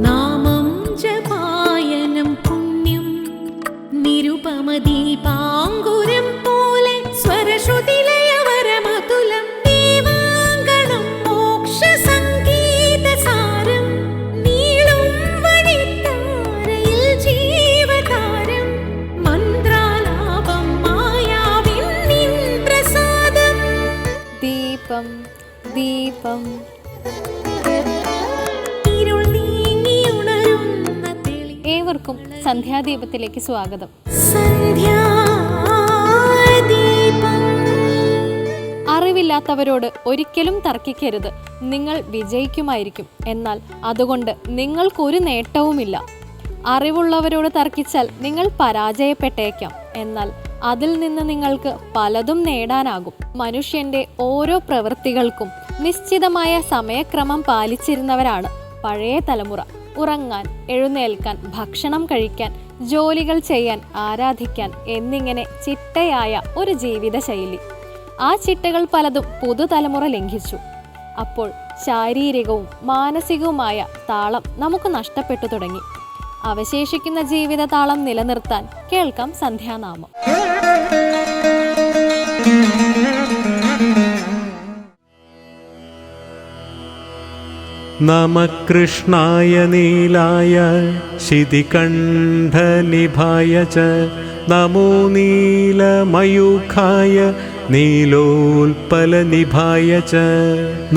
നാമം ജപായനം സന്ധ്യാദീപത്തിലേക്ക് സ്വാഗതം. അറിവില്ലാത്തവരോട് ഒരിക്കലും തർക്കിക്കരുത്. നിങ്ങൾ വിജയിക്കുമായിരിക്കും. എന്നാൽ അതുകൊണ്ട് നിങ്ങൾക്കൊരു നേട്ടവുമില്ല. അറിവുള്ളവരോട് തർക്കിച്ചാൽ നിങ്ങൾ പരാജയപ്പെട്ടേക്കാം. എന്നാൽ അതിൽ നിന്ന് നിങ്ങൾക്ക് പലതും നേടാനാകും. മനുഷ്യന്റെ ഓരോ പ്രവൃത്തികൾക്കും നിശ്ചിതമായ സമയക്രമം പാലിച്ചിരുന്നവരാണ് പഴയ തലമുറ. ഉറങ്ങാൻ എഴുന്നേൽക്കാൻ ഭക്ഷണം കഴിക്കാൻ ജോലികൾ ചെയ്യാൻ ആരാധിക്കാൻ എന്നിങ്ങനെ ചിട്ടയായ ഒരു ജീവിതശൈലി. ആ ചിട്ടകൾ പലതും പുതുതലമുറ ലംഘിച്ചു. അപ്പോൾ ശാരീരികവും മാനസികവുമായ താളം നമുക്ക് നഷ്ടപ്പെട്ടു തുടങ്ങി. അവശേഷിക്കുന്ന ജീവിത താളം നിലനിർത്താൻ കേൾക്കാം സന്ധ്യാനാമം. नमः कृष्णाय नीलाय शितिकण्ठनिभाय च नमो नीलमयूखाय नीलोत्पलनिभाय च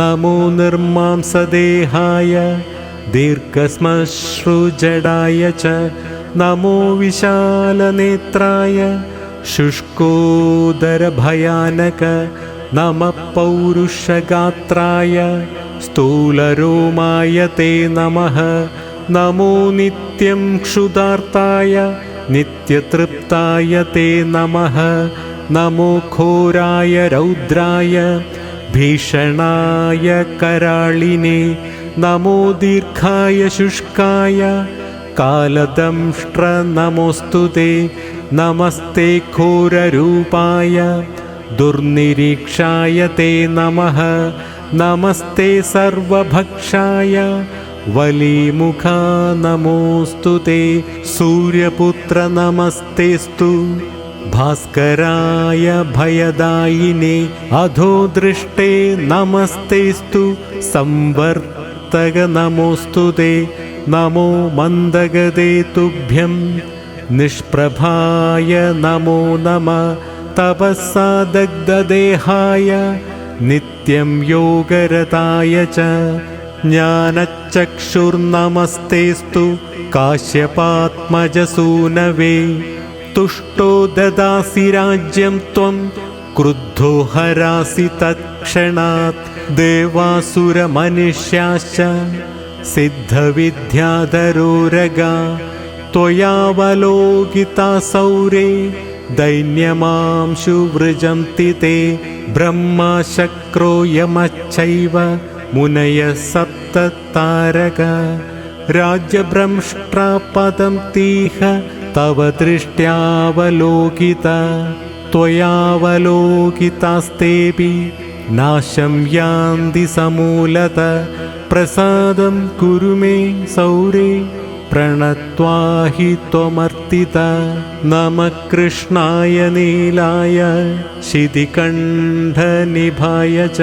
नमो निर्मांसदेहाय दीर्घश्मश्रुजडाय च नमो विशालनेत्राय शुष्कोदरभयानक नमः पौरुषगात्राय സ്ഥൂലരോമായ തേ നമ. നമോ നിത്യം ക്ഷുതാർത്തായ നിത്യതൃപ്തായ തേ നമ. നമോ ഘോരായ രൗദ്രായ ഭീഷണായ കരാളിനെ. നമോ ദീർഘായ ശുഷ്കായ കാലദംഷ്ട്ര നമോസ്തുതേ നമസ്തേ ഘോരരൂപായ ദുർനിരീക്ഷായ തേ നമഃ. നമസ്തേ സർവഭക്ഷായ. വലീമുഖ നമോസ്തു തേ. സൂര്യപുത്ര നമസ്തേസ്തു. ഭാസ്കരായ ഭയദായിനെ അധോ ദൃഷ്ടേ നമസ്തേസ്തു. സംവർത്തക നമോസ്തു തേ. നമോ മന്ദഗതേ തുഭ്യം. നിഷ്പ്രഭായ നമോ നമ. തപസ്സാദഗ്ധദേഹായ तपःसा दग्धदेहाय नित्यं योगरताय च ज्ञानचक्षुर्नमस्तेस्तु काश्यपात्मजसूनवे तुष्टो ददासि राज्यं त्वं क्रुद्धो हरासि तत्क्षणात् देवासुरमनुष्याश्च सिद्धविद्याधरोरगा त्वयावलोकिता सौरे दैन्यमांशु वृजन्ति ते ब्रह्मा शक्रो यमश्चैव मुनयः सप्ततारक राज्यभ्रंष्ट्रापदं तीह तव दृष्ट्यावलोकिता त्वयावलोकितास्तेऽपि नाशं यान्ति समूलत प्रसादं कुरु मे सौरे प्रणत्वाहि त्वमर्तिता नमः कृष्णाय नीलाय शितिकण्ठनिभाय च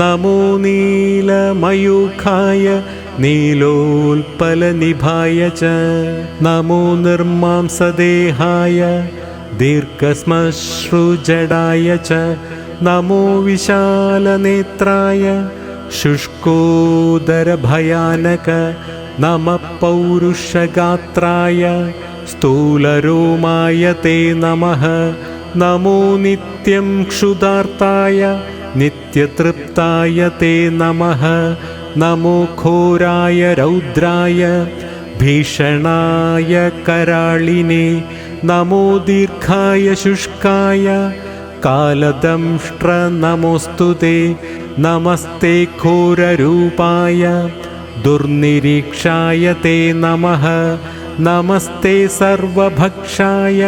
नमो नीलमयूखाय नीलोत्पलनिभाय च नमो निर्मांसदेहाय दीर्घश्मश्रुजडाय च नमो विशालनेत्राय शुष्कोदरभयानक നമ പൗരുഷഗാത്രായ സ്ഥൂലരോമായ തേ നമ. നമോ നിത്യം ക്ഷുതാർത്തായ നിത്യതൃപ്തായ തേ നമ. നമോ ഘോരായ രൗദ്രായ ഭീഷണായ കരാളിനെ. നമോ ദീർഘായ ശുഷ്കായ കാലദംഷ്ട്ര നമോസ്തുതേ നമസ്തേ ഘോരരൂപായ दुर्निरीक्षाय ते नमः नमस्ते सर्वभक्षाय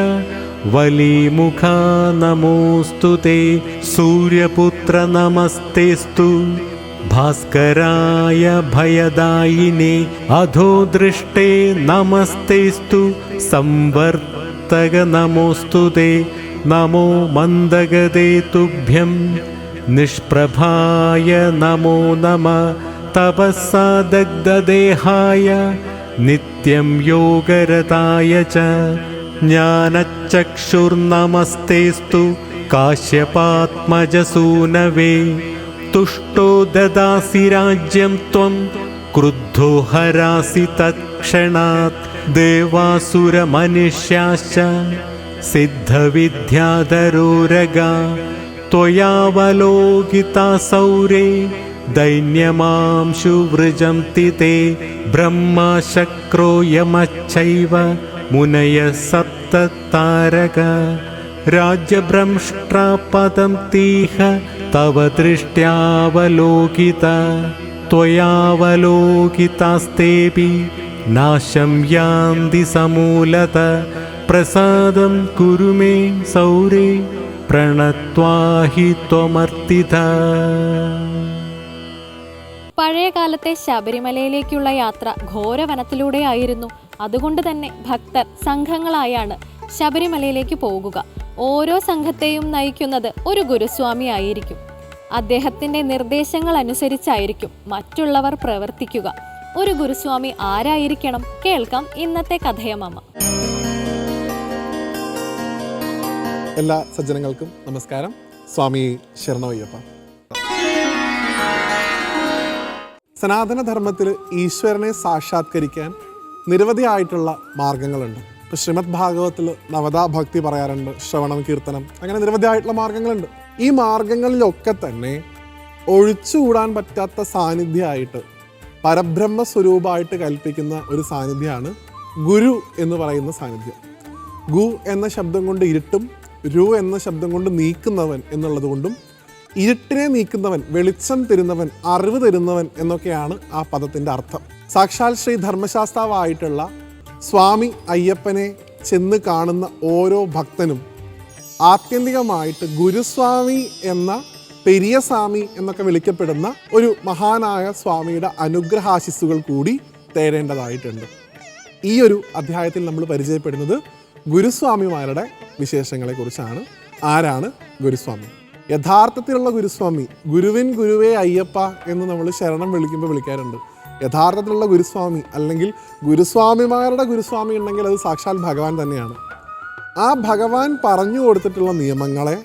वलीमुखा नमोऽस्तु ते सूर्यपुत्र नमस्तेस्तु भास्कराय भयदायिने अधो दृष्टे नमस्तेस्तु संवर्तक नमोऽस्तु ते नमो मन्दगदे तुभ्यं निष्प्रभाय नमो नमः तपःसा दग्धदेहाय नित्यं योगरताय च ज्ञानचक्षुर्नमस्तेस्तु काश्यपात्मजसूनवे तुष्टो ददासि राज्यं त्वं क्रुद्धो हरासि तत्क्षणात् देवासुरमनुष्याश्च सिद्धविद्याधरोरगा त्वयावलोकिता सौरे दैन्यमांशु वृजन्ति ते ब्रह्मा शक्रो यमश्चैव मुनयः सप्ततारक राज्यभ्रंष्ट्रापदं तीह तव दृष्ट्यावलोकिता त्वयावलोकितास्तेऽपि नाशं यान्ति समूलत प्रसादं कुरु मे सौरे प्रणत्वाहि त्वमर्तिता പഴയ കാലത്തെ ശബരിമലയിലേക്കുള്ള യാത്ര ഘോരവനത്തിലൂടെയായിരുന്നു. അതുകൊണ്ട് തന്നെ ഭക്തർ സംഘങ്ങളായാണ് ശബരിമലയിലേക്ക് പോകുക. ഓരോ സംഘത്തെയും നയിക്കുന്നത് ഒരു ഗുരുസ്വാമി ആയിരിക്കും. അദ്ദേഹത്തിന്റെ നിർദ്ദേശങ്ങൾ അനുസരിച്ചായിരിക്കും മറ്റുള്ളവർ പ്രവർത്തിക്കുക. ഒരു ഗുരുസ്വാമി ആരായിരിക്കണം? കേൾക്കാം ഇന്നത്തെ കഥയമ്മ എല്ലാ സജ്ജനങ്ങൾക്കും നമസ്കാരം. സ്വാമി ശരണമയ്യപ്പ സനാതനധർമ്മത്തിൽ ഈശ്വരനെ സാക്ഷാത്കരിക്കാൻ നിരവധിയായിട്ടുള്ള മാർഗങ്ങളുണ്ട്. ഇപ്പൊ ശ്രീമദ് ഭാഗവത്തിൽ നവതാ ഭക്തി പറയാറുണ്ട് ശ്രവണം കീർത്തനം അങ്ങനെ നിരവധിയായിട്ടുള്ള മാർഗങ്ങളുണ്ട്. ഈ മാർഗങ്ങളിലൊക്കെ തന്നെ ഒഴിച്ചുകൂടാൻ പറ്റാത്ത സാന്നിധ്യമായിട്ട് പരബ്രഹ്മ സ്വരൂപമായിട്ട് കൽപ്പിക്കുന്ന ഒരു സാന്നിധ്യമാണ് ഗുരു എന്ന് പറയുന്ന സാന്നിധ്യം. ഗു എന്ന ശബ്ദം കൊണ്ട് ഇരുട്ടും രു എന്ന ശബ്ദം കൊണ്ട് നീക്കുന്നവൻ എന്നുള്ളത് കൊണ്ടും ഇരുട്ടിനെ നീക്കുന്നവൻ വെളിച്ചം തരുന്നവൻ അറിവ് തരുന്നവൻ എന്നൊക്കെയാണ് ആ പദത്തിന്റെ അർത്ഥം. സാക്ഷാൽ ശ്രീ ധർമ്മശാസ്താവായിട്ടുള്ള സ്വാമി അയ്യപ്പനെ ചെന്ന് കാണുന്ന ഓരോ ഭക്തനും ആത്യന്തികമായിട്ട് ഗുരുസ്വാമി എന്ന പെരിയ സ്വാമി എന്നൊക്കെ വിളിക്കപ്പെടുന്ന ഒരു മഹാനായ സ്വാമിയുടെ അനുഗ്രഹാശിസ്സുകൾ കൂടി തേടേണ്ടതായിട്ടുണ്ട്. ഈ ഒരു അധ്യായത്തിൽ നമ്മൾ പരിചയപ്പെടുന്നത് ഗുരുസ്വാമിമാരുടെ വിശേഷങ്ങളെക്കുറിച്ചാണ്. ആരാണ് ഗുരുസ്വാമി? യഥാർത്ഥത്തിലുള്ള ഗുരുസ്വാമി ഗുരുവിൻ ഗുരുവേ അയ്യപ്പ എന്ന് നമ്മൾ ശരണം വിളിക്കുമ്പോൾ വിളിക്കാറുണ്ട്. യഥാർത്ഥത്തിലുള്ള ഗുരുസ്വാമി അല്ലെങ്കിൽ ഗുരുസ്വാമിമാരുടെ ഗുരുസ്വാമി ഉണ്ടെങ്കിൽ അത് സാക്ഷാൽ ഭഗവാൻ തന്നെയാണ്. ആ ഭഗവാൻ പറഞ്ഞു കൊടുത്തിട്ടുള്ള നിയമങ്ങളെ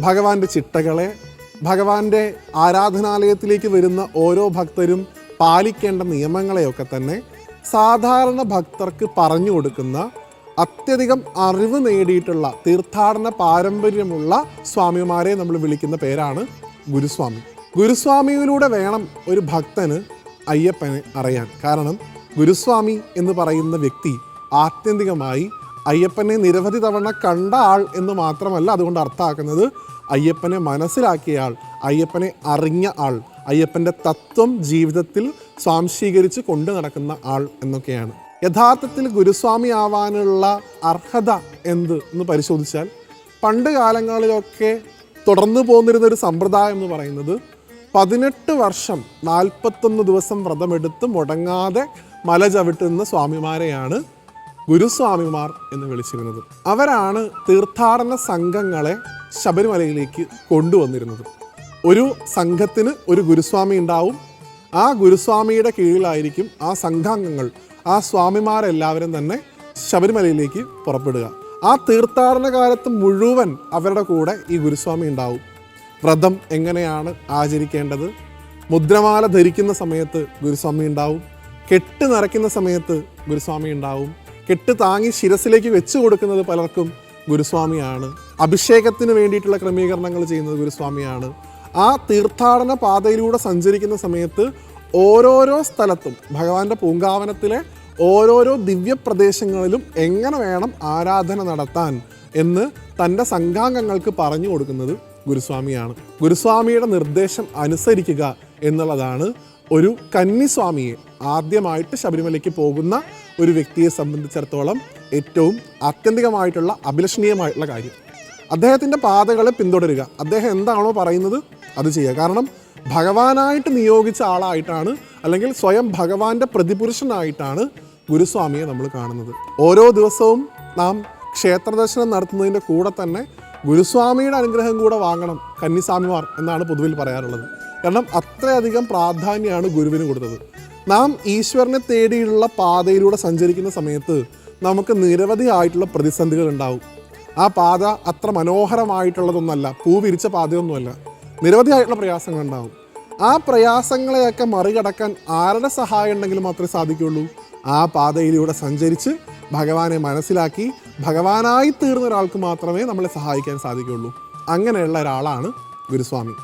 ഭഗവാന്റെ ചിട്ടകളെ ഭഗവാന്റെ ആരാധനാലയത്തിലേക്ക് വരുന്ന ഓരോ ഭക്തരും പാലിക്കേണ്ട നിയമങ്ങളെയൊക്കെ തന്നെ സാധാരണ ഭക്തർക്ക് പറഞ്ഞു കൊടുക്കുന്ന അത്യധികം അറിവ് നേടിയിട്ടുള്ള തീർത്ഥാടന പാരമ്പര്യമുള്ള സ്വാമിമാരെ നമ്മൾ വിളിക്കുന്ന പേരാണ് ഗുരുസ്വാമി. ഗുരുസ്വാമിയിലൂടെ വേണം ഒരു ഭക്തന് അയ്യപ്പനെ അറിയാൻ. കാരണം ഗുരുസ്വാമി എന്ന് പറയുന്ന വ്യക്തി ആത്യന്തികമായി അയ്യപ്പനെ നിരവധി തവണ കണ്ട ആൾ എന്ന് മാത്രമല്ല അതുകൊണ്ട് അർത്ഥമാക്കുന്നത് അയ്യപ്പനെ മനസ്സിലാക്കിയ ആൾ അയ്യപ്പനെ അറിഞ്ഞ ആൾ അയ്യപ്പന്റെ തത്വം ജീവിതത്തിൽ സ്വാംശീകരിച്ച് കൊണ്ടു നടക്കുന്ന ആൾ എന്നൊക്കെയാണ്. യഥാർത്ഥത്തിൽ ഗുരുസ്വാമി ആവാനുള്ള അർഹത എന്ത് എന്ന് പരിശോധിച്ചാൽ പണ്ട് കാലങ്ങളിലൊക്കെ തുടർന്നു പോന്നിരുന്ന ഒരു സമ്പ്രദായം എന്ന് പറയുന്നത് പതിനെട്ട് വർഷം നാൽപ്പത്തൊന്ന് ദിവസം വ്രതമെടുത്ത് മുടങ്ങാതെ മല ചവിട്ടുന്ന സ്വാമിമാരെയാണ് ഗുരുസ്വാമിമാർ എന്ന് വിളിച്ചിരുന്നത്. അവരാണ് തീർത്ഥാടന സംഘങ്ങളെ ശബരിമലയിലേക്ക് കൊണ്ടുവന്നിരുന്നത്. ഒരു സംഘത്തിന് ഒരു ഗുരുസ്വാമി ഉണ്ടാവും ആ ഗുരുസ്വാമിയുടെ കീഴിലായിരിക്കും ആ സംഘാംഗങ്ങൾ ആ സ്വാമിമാരെല്ലാവരും തന്നെ ശബരിമലയിലേക്ക് പുറപ്പെടുക. ആ തീർത്ഥാടന കാലത്ത് മുഴുവൻ അവരുടെ കൂടെ ഈ ഗുരുസ്വാമി ഉണ്ടാവും. വ്രതം എങ്ങനെയാണ് ആചരിക്കേണ്ടത്? മുദ്രമാല ധരിക്കുന്ന സമയത്ത് ഗുരുസ്വാമി ഉണ്ടാവും. കെട്ട് നിറയ്ക്കുന്ന സമയത്ത് ഗുരുസ്വാമി ഉണ്ടാവും. കെട്ട് താങ്ങി ശിരസിലേക്ക് വെച്ചു കൊടുക്കുന്നത് പലർക്കും ഗുരുസ്വാമിയാണ്. അഭിഷേകത്തിന് വേണ്ടിയിട്ടുള്ള ക്രമീകരണങ്ങൾ ചെയ്യുന്നത് ഗുരുസ്വാമിയാണ്. ആ തീർത്ഥാടന പാതയിലൂടെ സഞ്ചരിക്കുന്ന സമയത്ത് ഓരോരോ സ്ഥലത്തും ഭഗവാന്റെ പൂങ്കാവനത്തിലെ ഓരോരോ ദിവ്യപ്രദേശങ്ങളിലും എങ്ങനെ വേണം ആരാധന നടത്താൻ എന്ന് തന്റെ സംഘാംഗങ്ങൾക്ക് പറഞ്ഞു കൊടുക്കുന്നത് ഗുരുസ്വാമിയാണ്. ഗുരുസ്വാമിയുടെ നിർദ്ദേശം അനുസരിക്കുക എന്നുള്ളതാണ് ഒരു കന്നിസ്വാമിയെ ആദ്യമായിട്ട് ശബരിമലയ്ക്ക് പോകുന്ന ഒരു വ്യക്തിയെ സംബന്ധിച്ചിടത്തോളം ഏറ്റവും ആത്യന്തികമായിട്ടുള്ള അഭിലഷണീയമായിട്ടുള്ള കാര്യം. അദ്ദേഹത്തിന്റെ പാതകളെ പിന്തുടരുക. അദ്ദേഹം എന്താണോ പറയുന്നത് അത് ചെയ്യുക. കാരണം ഭഗവാനായിട്ട് നിയോഗിച്ച ആളായിട്ടാണ് അല്ലെങ്കിൽ സ്വയം ഭഗവാന്റെ പ്രതിപുരുഷനായിട്ടാണ് ഗുരുസ്വാമിയെ നമ്മൾ കാണുന്നത്. ഓരോ ദിവസവും നാം ക്ഷേത്രദർശനം നടത്തുന്നതിന്റെ കൂടെ തന്നെ ഗുരുസ്വാമിയുടെ അനുഗ്രഹം കൂടെ വാങ്ങണം കന്നിസ്വാമിമാർ എന്നാണ് പൊതുവിൽ പറയാറുള്ളത്. കാരണം അത്രയധികം പ്രാധാന്യമാണ് ഗുരുവിന് കൊടുത്തത്. നാം ഈശ്വരനെ തേടിയുള്ള പാതയിലൂടെ സഞ്ചരിക്കുന്ന സമയത്ത് നമുക്ക് നിരവധി ആയിട്ടുള്ള പ്രതിസന്ധികൾ ഉണ്ടാവും. ആ പാത അത്ര മനോഹരമായിട്ടുള്ളതൊന്നല്ല. പൂ വിരിച്ച പാതയൊന്നുമല്ല. നിരവധിയായിട്ടുള്ള പ്രയാസങ്ങൾ ഉണ്ടാവും. ആ പ്രയാസങ്ങളെയൊക്കെ മറികടക്കാൻ ആരുടെ സഹായം ഉണ്ടെങ്കിൽ മാത്രമേ സാധിക്കുള്ളൂ ആ പാതയിലൂടെ സഞ്ചരിച്ച് ഭഗവാനെ മനസ്സിലാക്കി ഭഗവാനായി തീർന്ന ഒരാൾക്ക് മാത്രമേ നമ്മളെ സഹായിക്കാൻ സാധിക്കുള്ളൂ അങ്ങനെയുള്ള ഒരാളാണ് ഗുരുസ്വാമി.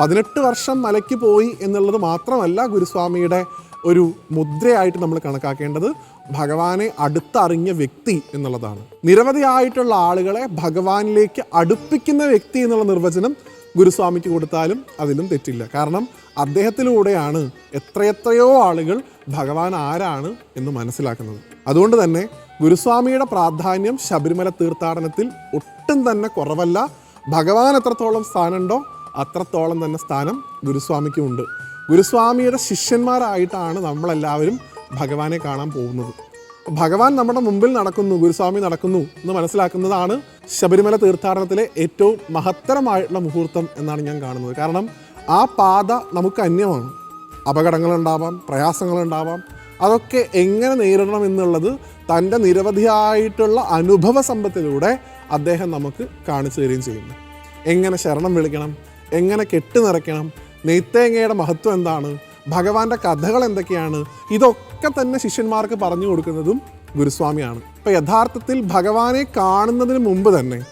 പതിനെട്ട് വർഷം മലയ്ക്ക് പോയി എന്നുള്ളത് മാത്രമല്ല ഗുരുസ്വാമിയുടെ ഒരു മുദ്രയായിട്ട് നമ്മൾ കണക്കാക്കേണ്ടത്. ഭഗവാനെ അടുത്തറിഞ്ഞ വ്യക്തി എന്നുള്ളതാണ്. നിരവധിയായിട്ടുള്ള ആളുകളെ ഭഗവാനിലേക്ക് അടുപ്പിക്കുന്ന വ്യക്തി എന്നുള്ള നിർവചനം ഗുരുസ്വാമിക്ക് കൊടുത്താലും അതിലും തെറ്റില്ല. കാരണം അദ്ദേഹത്തിലൂടെയാണ് എത്രയെത്രയോ ആളുകൾ ഭഗവാൻ ആരാണ് എന്ന് മനസ്സിലാക്കുന്നത്. അതുകൊണ്ട് തന്നെ ഗുരുസ്വാമിയുടെ പ്രാധാന്യം ശബരിമല തീർത്ഥാടനത്തിൽ ഒട്ടും തന്നെ കുറവല്ല. ഭഗവാൻ എത്രത്തോളം സ്ഥാനമുണ്ടോ അത്രത്തോളം തന്നെ സ്ഥാനം ഗുരുസ്വാമിക്കും ഉണ്ട് ഗുരുസ്വാമിയുടെ ശിഷ്യന്മാരായിട്ടാണ് നമ്മളെല്ലാവരും ഭഗവാനെ കാണാൻ പോകുന്നത്. ഭഗവാൻ നമ്മുടെ മുമ്പിൽ നടക്കുന്നു ഗുരുസ്വാമി നടക്കുന്നു എന്ന് മനസ്സിലാക്കുന്നതാണ് ശബരിമല തീർത്ഥാടനത്തിലെ ഏറ്റവും മഹത്തരമായിട്ടുള്ള മുഹൂർത്തം എന്നാണ് ഞാൻ കാണുന്നത്. കാരണം ആ പാത നമുക്ക് അന്യമാണ്. അപകടങ്ങളുണ്ടാവാം പ്രയാസങ്ങളുണ്ടാവാം. അതൊക്കെ എങ്ങനെ നേരിടണം എന്നുള്ളത് തന്റെ നിരവധിയായിട്ടുള്ള അനുഭവ സമ്പത്തിലൂടെ അദ്ദേഹം നമുക്ക് കാണിച്ചു തരികയും ചെയ്യുന്നു. എങ്ങനെ ശരണം വിളിക്കണം എങ്ങനെ കെട്ടി നിറയ്ക്കണം നെയ്ത്തേങ്ങയുടെ മഹത്വം എന്താണ് ഭഗവാന്റെ കഥകൾ എന്തൊക്കെയാണ് ഇതൊക്കെ തന്നെ ശിഷ്യന്മാർക്ക് പറഞ്ഞു കൊടുക്കുന്നതും ഗുരുസ്വാമിയാണ്. ഇപ്പം യഥാർത്ഥത്തിൽ ഭഗവാനെ കാണുന്നതിന് മുമ്പ് തന്നെ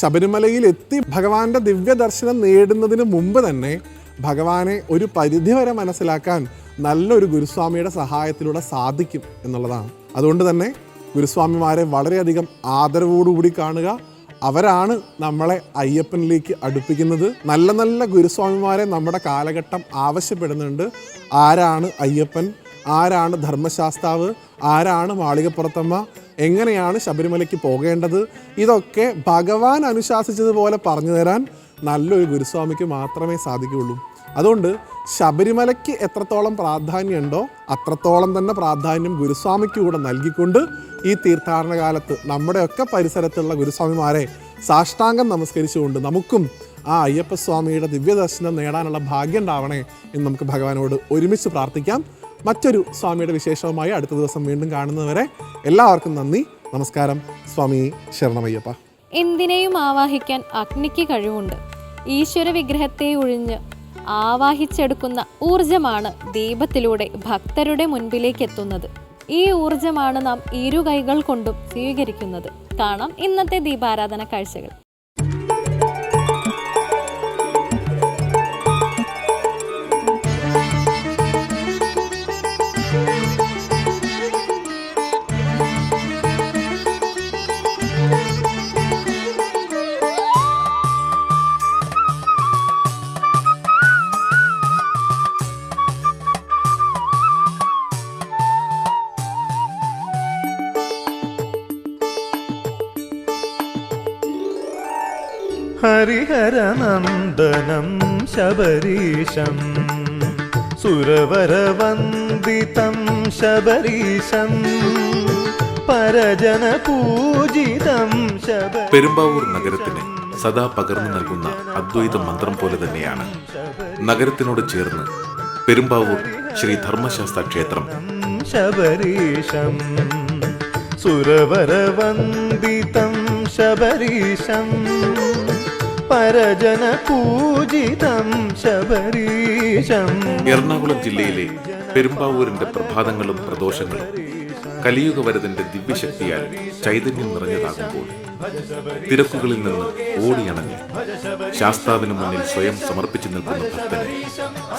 ശബരിമലയിൽ എത്തി ഭഗവാന്റെ ദിവ്യ ദർശനം നേടുന്നതിന് മുമ്പ് തന്നെ ഭഗവാനെ ഒരു പരിധിവരെ മനസ്സിലാക്കാൻ നല്ലൊരു ഗുരുസ്വാമിയുടെ സഹായത്തിലൂടെ സാധിക്കും എന്നുള്ളതാണ്. അതുകൊണ്ട് തന്നെ ഗുരുസ്വാമിമാരെ വളരെയധികം ആദരവോടുകൂടി കാണുക. അവരാണ് നമ്മളെ അയ്യപ്പനിലേക്ക് അടുപ്പിക്കുന്നത്. നല്ല നല്ല ഗുരുസ്വാമിമാരെ നമ്മുടെ കാലഘട്ടം ആവശ്യപ്പെടുന്നുണ്ട്. ആരാണ് അയ്യപ്പൻ? ആരാണ് ധർമ്മശാസ്താവ്? ആരാണ് മാളികപ്പുറത്തമ്മ? എങ്ങനെയാണ് ശബരിമലയ്ക്ക് പോകേണ്ടത്? ഇതൊക്കെ ഭഗവാൻ അനുശാസിച്ചതുപോലെ പറഞ്ഞു തരാൻ നല്ലൊരു ഗുരുസ്വാമിക്ക് മാത്രമേ സാധിക്കുകയുള്ളൂ. അതുകൊണ്ട് ശബരിമലയ്ക്ക് എത്രത്തോളം പ്രാധാന്യമുണ്ടോ അത്രത്തോളം തന്നെ പ്രാധാന്യം ഗുരുസ്വാമിക്ക് കൂടെ നൽകിക്കൊണ്ട് ഈ തീർത്ഥാടന കാലത്ത് നമ്മുടെയൊക്കെ പരിസരത്തുള്ള ഗുരുസ്വാമിമാരെ സാഷ്ടാംഗം നമസ്കരിച്ചുകൊണ്ട് നമുക്കും ആ അയ്യപ്പസ്വാമിയുടെ ദിവ്യദർശനം നേടാനുള്ള ഭാഗ്യം ഉണ്ടാവണേ എന്ന് നമുക്ക് ഭഗവാനോട് ഒരുമിച്ച് പ്രാർത്ഥിക്കാം. മറ്റൊരു സ്വാമിയുടെ വിശേഷവുമായി അടുത്ത ദിവസം വീണ്ടും കാണുന്നവരെ എല്ലാവർക്കും നന്ദി. നമസ്കാരം. സ്വാമി ശരണമയ്യപ്പ. എന്തിനേയും ആവാഹിക്കാൻ അഗ്നിക്ക് കഴിവുണ്ട്. ഈശ്വര വിഗ്രഹത്തെ ഒഴിഞ്ഞ് ആവാഹിച്ചെടുക്കുന്ന ഊർജമാണ് ദീപത്തിലൂടെ ഭക്തരുടെ മുൻപിലേക്ക് എത്തുന്നത് ഈ ഊർജമാണ് നാം ഇരു കൈകൾ കൊണ്ടും സ്വീകരിക്കുന്നത്. കാണാം ഇന്നത്തെ ദീപാരാധന കാഴ്ചകൾ. ഹരിഹരനന്ദനം ശബരീശം. സുരവരവന്ദിതം ശബരീശം. പരജനപൂജിതം ശബ പെരുമ്പാവൂർ നഗരത്തിന് സദാ പകർന്നു നൽകുന്ന അദ്വൈത മന്ത്രം പോലെ തന്നെയാണ്. നഗരത്തിനോട് ചേർന്ന് പെരുമ്പാവൂർ ശ്രീ ധർമ്മശാസ്ത്ര ക്ഷേത്രം. ശബരീശം. സുരവരവന്ദിതം ശബരീശം. പരജനപൂജിതം ശബരീശം. എറണാകുളം ജില്ലയിലെ പെരുമ്പാവൂരിന്റെ പ്രഭാതങ്ങളും പ്രദോഷങ്ങളും കലിയുഗ വരതിന്റെ ദിവ്യശക്തിയാൽ ചൈതന്യം നിറഞ്ഞതാകുമ്പോൾ തിരക്കുകളിൽ നിന്ന് ഓടിയണഞ്ഞ് ശാസ്താവിന് മുന്നിൽ സ്വയം സമർപ്പിച്ചു നിൽക്കുന്ന ഭക്തനെ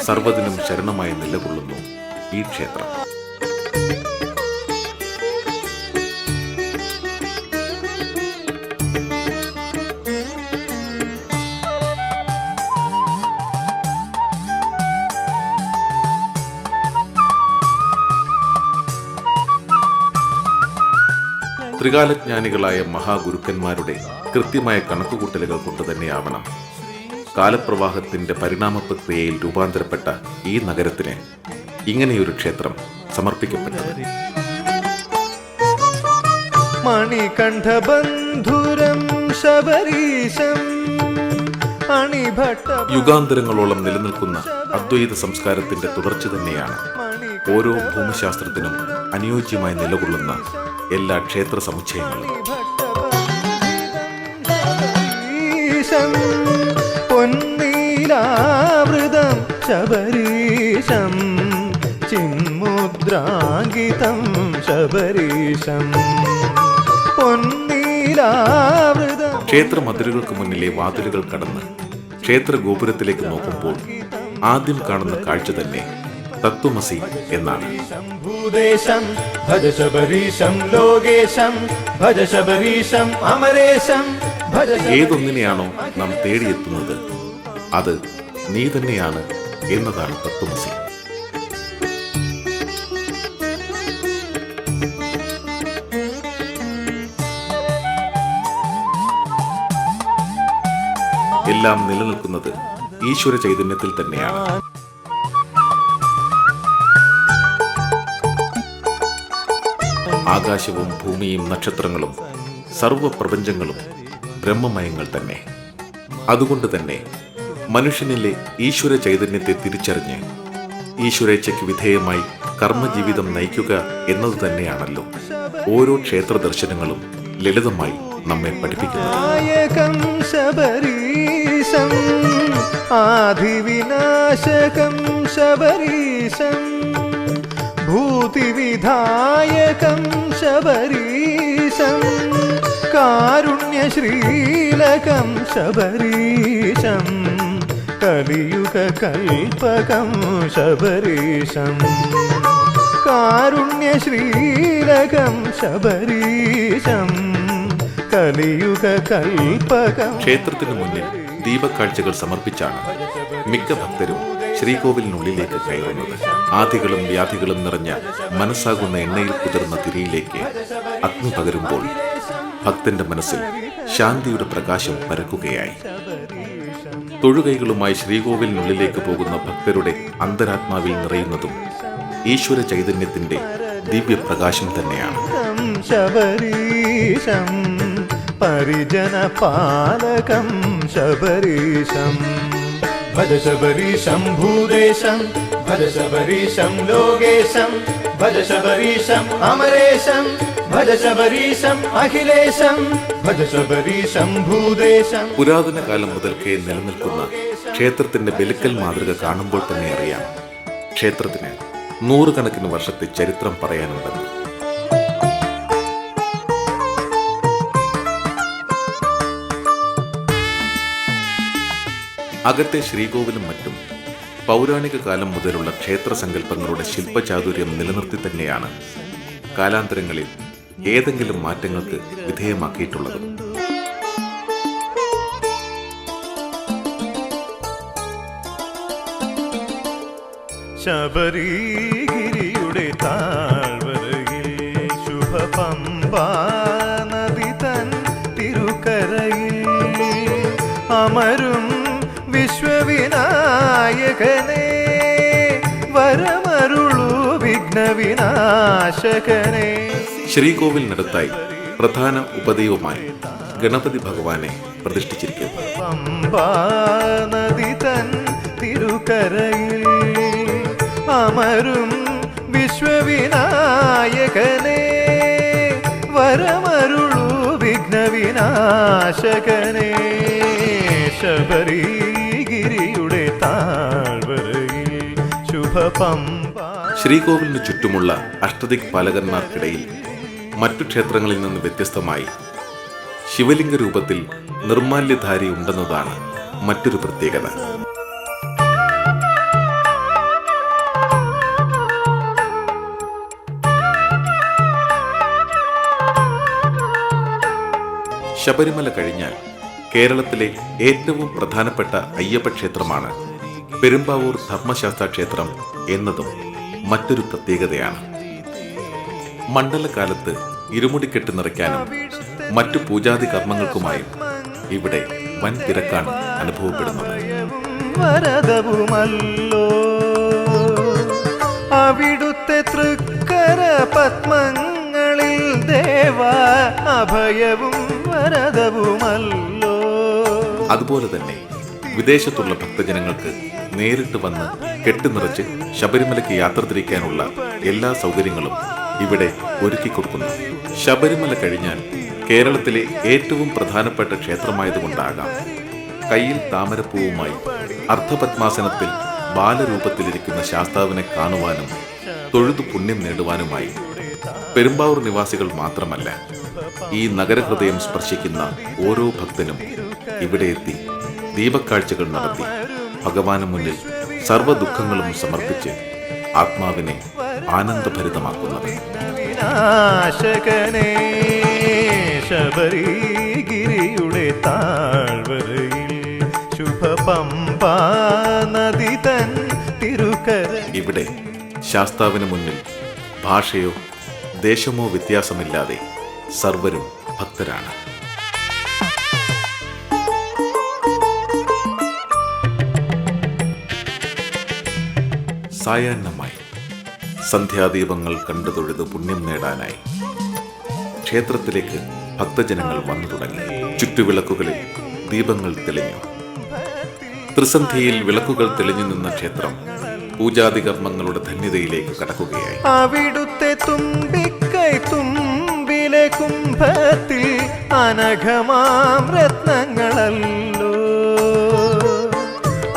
സർവതിനും ശരണമായി നിലകൊള്ളുന്നു ഈ ക്ഷേത്രം. ത്രികാലജ്ഞാനികളായ മഹാഗുരുക്കന്മാരുടെ കൃത്യമായ കണക്കുകൂട്ടലുകൾ കൊണ്ട് തന്നെയാവണം. കാലപ്രവാഹത്തിന്റെ പരിണാമ പ്രക്രിയയിൽ രൂപാന്തരപ്പെട്ട ഈ നഗരത്തിന് ഇങ്ങനെയൊരു ക്ഷേത്രം സമർപ്പിക്കപ്പെട്ടത്. മണികണ്ഠബന്ധുരം ശബരീശം യുഗാന്തരങ്ങളോളം നിലനിൽക്കുന്ന അദ്വൈത സംസ്കാരത്തിന്റെ തുടർച്ച തന്നെയാണ്. ഓരോ ഭൂമിശാസ്ത്രത്തിനും അനുയോജ്യമായി നിലകൊള്ളുന്ന എല്ലാ ക്ഷേത്ര സമുച്ചയങ്ങളും. ശബരീശം പൊന്നീലാവൃതം ശബരീശം ചിന്മുദ്രാങ്കിതം ശബരീശം. പൊന്നീലാവൃതം ക്ഷേത്ര മതിലുകൾക്ക് മുന്നിലെ വാതിലുകൾ കടന്ന് ക്ഷേത്ര ഗോപുരത്തിലേക്ക് നോക്കുമ്പോൾ ആദ്യം കാണുന്ന കാഴ്ച തന്നെ തത്വമസി എന്നാണ്. ഭൂദേശം ഭജ ശബരീശം ലോകേശം ഭജ ശബരീശം അമരേശം ഏതൊന്നിനെയാണോ നാം തേടിയെത്തുന്നത് അത് നീ തന്നെയാണ് എന്നതാണ് തത്വമസി. എല്ലാം നിലനിൽക്കുന്നത് ഈശ്വര ചൈതന്യത്തിൽ തന്നെയാണ്. ആകാശവും ഭൂമിയും നക്ഷത്രങ്ങളും സർവപ്രപഞ്ചങ്ങളും ബ്രഹ്മമയങ്ങൾ തന്നെ. അതുകൊണ്ട് തന്നെ മനുഷ്യനിലെ ഈശ്വര ചൈതന്യത്തെ തിരിച്ചറിഞ്ഞ് ഈശ്വരേച്ഛയ്ക്ക് വിധേയമായി കർമ്മജീവിതം നയിക്കുക എന്നത് തന്നെയാണല്ലോ ഓരോ ക്ഷേത്ര ദർശനങ്ങളും ലളിതമായി നമ്മെ പഠിപ്പിക്കുന്നത്. ആധിവിനാശകം ശബരീശം. ഭൂതിവിധായകം ശബരീശം കാരുണ്യശ്രീലകം ശബരീശം കലിയുഗകൽപകം ശബരീശം കാരുണ്യശ്രീലകം ശബരീശം കലിയുഗകൽപകം ക്ഷേത്രത്തിന് മുന്നിൽ ദീപക്കാഴ്ചകൾ സമർപ്പിച്ചാണ് മിക്ക ഭക്തരും ശ്രീകോവിലിനുള്ളിലേക്ക് കയറുന്നത് ആദികളും വ്യാധികളും നിറഞ്ഞ മനസ്സാകുന്ന എണ്ണയിൽ കുതിർന്ന തിരിയിലേക്ക് അഗ്നി പകരുമ്പോൾ ഭക്തന്റെ മനസ്സിൽ ശാന്തിയുടെ പ്രകാശം പരക്കുകയായി. തൊഴുകൈകളുമായി ശ്രീകോവിലിനുള്ളിലേക്ക് പോകുന്ന ഭക്തരുടെ അന്തരാത്മാവിൽ നിറയുന്നതും ഈശ്വര ചൈതന്യത്തിന്റെ ദിവ്യപ്രകാശം തന്നെയാണ്. ശബരീശം പരിജന പാലകം ശബരീശം. ഭജ ശബരീശം ഭൂദേശം ഭജ ശബരീശം ലോകേശം ഭജ ശബരീശം അമരേശം ഭജ ശബരീശം അഖിലേശം ഭജ ശബരീശം ഭൂദേശം പുരാതന കാലം മുതൽക്കേ നിലനിൽക്കുന്ന ക്ഷേത്രത്തിന്റെ ബലിക്കൽ മാതൃക കാണുമ്പോൾ തന്നെ അറിയാം. ക്ഷേത്രത്തിന് നൂറുകണക്കിന് വർഷത്തെ ചരിത്രം പറയാനുണ്ടെന്ന്. അകത്തെ ശ്രീകോവിലും മറ്റും പൗരാണിക കാലം മുതലുള്ള ക്ഷേത്ര സങ്കല്പങ്ങളുടെ ശില്പചാതുര്യം നിലനിർത്തി തന്നെയാണ് കാലാന്തരങ്ങളിൽ ഏതെങ്കിലും മാറ്റങ്ങൾക്ക് വിധേയമാക്കിയിട്ടുള്ളത്. ശബരിഗിരിയുടെ താഴ്വരയിൽ ശുഭപമ്പാ നദി തൻ തിരുക്കരയിൽ അമരും വിശ്വവിനായകനെ വരമരുളു ശ്രീകോവിൽ നടത്തായി പ്രധാന ഉപദൈവമായി ഗണപതി ഭഗവാനെ പ്രതിഷ്ഠിച്ചിരിക്കുന്നു. നദി തൻ തിരുക്കരയിൽ അമരും വിശ്വവിനായകനെ വരമരുളു വിഘ്നവിനാശകനേ ശബരിഗിരിയുടെ ശ്രീകോവിലിന് ചുറ്റുമുള്ള അഷ്ടദിക് പാലകന്മാർക്കിടയിൽ മറ്റു ക്ഷേത്രങ്ങളിൽ നിന്ന് വ്യത്യസ്തമായി ശിവലിംഗ രൂപത്തിൽ നിർമാല്യധാരി ഉണ്ടെന്നതാണ് മറ്റൊരു പ്രത്യേകത. ശബരിമല കഴിഞ്ഞാൽ കേരളത്തിലെ ഏറ്റവും പ്രധാനപ്പെട്ട അയ്യപ്പ ക്ഷേത്രമാണ് പെരുമ്പാവൂർ ധർമ്മശാസ്ത്ര ക്ഷേത്രം എന്നതും മറ്റൊരു പ്രത്യേകതയാണ്. മണ്ഡലകാലത്ത് ഇരുമുടിക്കെട്ട് നിറയ്ക്കാനും മറ്റു പൂജാതി കർമ്മങ്ങൾക്കുമായും ഇവിടെ വൻ തിരക്കാണ് അനുഭവപ്പെടുന്നത്. അവിടുത്തെ തൃക്കര പത്മങ്ങളിൽ ദേവ അഭയവും വരദവുമല്ലോ. അതുപോലെ തന്നെ വിദേശത്തുള്ള ഭക്തജനങ്ങൾക്ക് നേരിട്ട് വന്ന് കെട്ടുനിറച്ച് ശബരിമലയ്ക്ക് യാത്ര തിരിക്കാനുള്ള എല്ലാ സൗകര്യങ്ങളും ഇവിടെ ഒരുക്കി കൊടുക്കുന്നു. ശബരിമല കഴിഞ്ഞാൽ കേരളത്തിലെ ഏറ്റവും പ്രധാനപ്പെട്ട ക്ഷേത്രമായതുകൊണ്ടാകാം. കയ്യിൽ താമരപ്പൂവുമായി അർദ്ധപത്മാസനത്തിൽ ബാലരൂപത്തിലിരിക്കുന്ന ശാസ്താവിനെ കാണുവാനും തൊഴുതു പുണ്യം നേടുവാനുമായി പെരുമ്പാവൂർ നിവാസികൾ മാത്രമല്ല ഈ നഗരഹൃദയം സ്പർശിക്കുന്ന ഓരോ ഭക്തനും ഇവിടെ എത്തി ദീപക്കാഴ്ചകൾ നടത്തി. ഭഗവാന് മുന്നിൽ സർവ ദുഃഖങ്ങളും സമർപ്പിച്ച് ആത്മാവിനെ ആനന്ദഭരിതമാക്കുന്നത് ശബരിഗിരിയുടെ താഴ്വരയിൽ ശുഭപമ്പാ നദി തൻ തിരുക്കര ഇവിടെ ശാസ്താവിന് മുന്നിൽ ഭാഷയോ ദേശമോ വ്യത്യാസമില്ലാതെ സർവരും ഭക്തരാണ്. സായാഹ്നമായി സന്ധ്യാദീപങ്ങൾ കണ്ടു തൊഴുത് പുണ്യം നേടാനായി ക്ഷേത്രത്തിലേക്ക് ഭക്തജനങ്ങൾ വന്നു തുടങ്ങി. ചുറ്റുവിളക്കുകളിൽ ദീപങ്ങൾ തെളിഞ്ഞു. ത്രിസന്ധിയിൽ വിളക്കുകൾ തെളിഞ്ഞു നിന്ന ക്ഷേത്രം പൂജാതി കർമ്മങ്ങളുടെ ധന്യതയിലേക്ക് കടക്കുകയായി. കുംഭത്തിൽ അനഘമാം രത്നങ്ങളല്ലോ.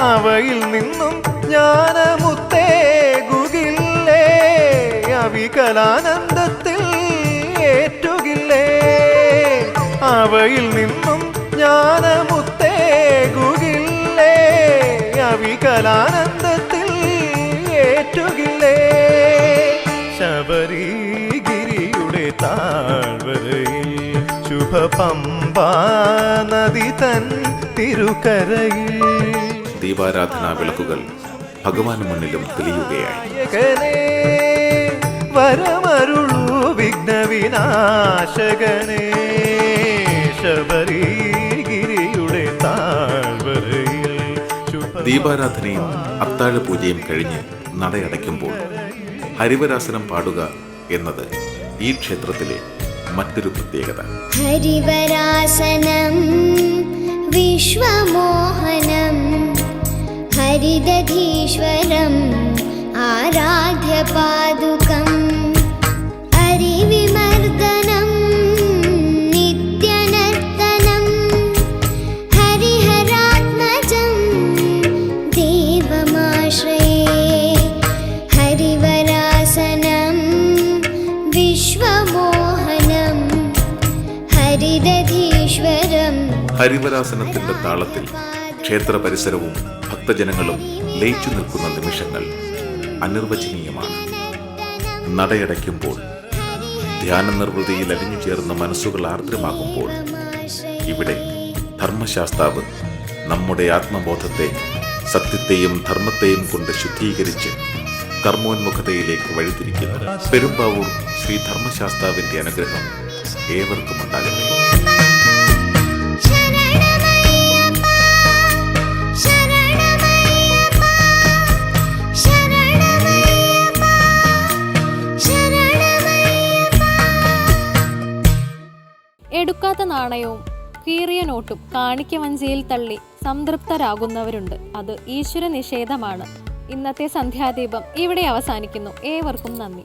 അവയിൽ നിന്നും ജ്ഞാനമുത്തേ അവികലാനന്ദത്തിൽ ഏറ്റുകില്ലേ? അവയിൽ നിന്നും ജ്ഞാനമുത്തേകുകില്ലേ? അവികലാനന്ദത്തിൽ ഏറ്റുകില്ലേ? ശബരിഗിരിയുടെ താഴ്വരയിൽ ശുഭപമ്പാ നദി തൻ തിരുക്കരയിൽ ദീപാരാധനാ വിളക്കുകൾ ഭഗവാന് മുന്നിലും തെളിയുകയായി. വരമരുളൂ വിഘ്നവിനാശകനേ ശബരിഗിരിയുടെ താഴ്വരയിൽ ദീപാരാധനയും അത്താഴ പൂജയും കഴിഞ്ഞ് നടയടയ്ക്കുമ്പോൾ ഹരിവരാസനം പാടുക എന്നത് ഈ ക്ഷേത്രത്തിലെ മറ്റൊരു പ്രത്യേകത. ഹരിവരാസനം വിശ്വമോഹനം ഹരിദധീശ്വരം ഹരിവരാസനത്തിന്റെ താളത്തിൽ ക്ഷേത്ര പരിസരവും ഭക്തജനങ്ങളും ലയിച്ചു നിൽക്കുന്ന നിമിഷങ്ങൾ. അനിർവചനീയമാണ്. നടയടയ്ക്കുമ്പോൾ ധ്യാന നിർവൃതിയിൽ അലിഞ്ഞു ചേർന്ന മനസ്സുകൾ ആർദ്രമാകുമ്പോൾ ഇവിടെ ധർമ്മശാസ്താവ് നമ്മുടെ ആത്മബോധത്തെ സത്യത്തെയും ധർമ്മത്തെയും കൊണ്ട് ശുദ്ധീകരിച്ച് കർമ്മോന്മുഖതയിലേക്ക് വഴിതിരിക്കുന്നു പെരുമ്പാവൂർ ശ്രീ ധർമ്മശാസ്താവിന്റെ അനുഗ്രഹം ഏവർക്കും നാണയവും കീറിയ നോട്ടും കാണിക്കവഞ്ചിയിൽ തള്ളി സംതൃപ്തരാകുന്നവരുണ്ട്. അത് ഈശ്വര നിഷേധമാണ് ഇന്നത്തെ സന്ധ്യാദീപം ഇവിടെ അവസാനിക്കുന്നു. ഏവർക്കും നന്ദി.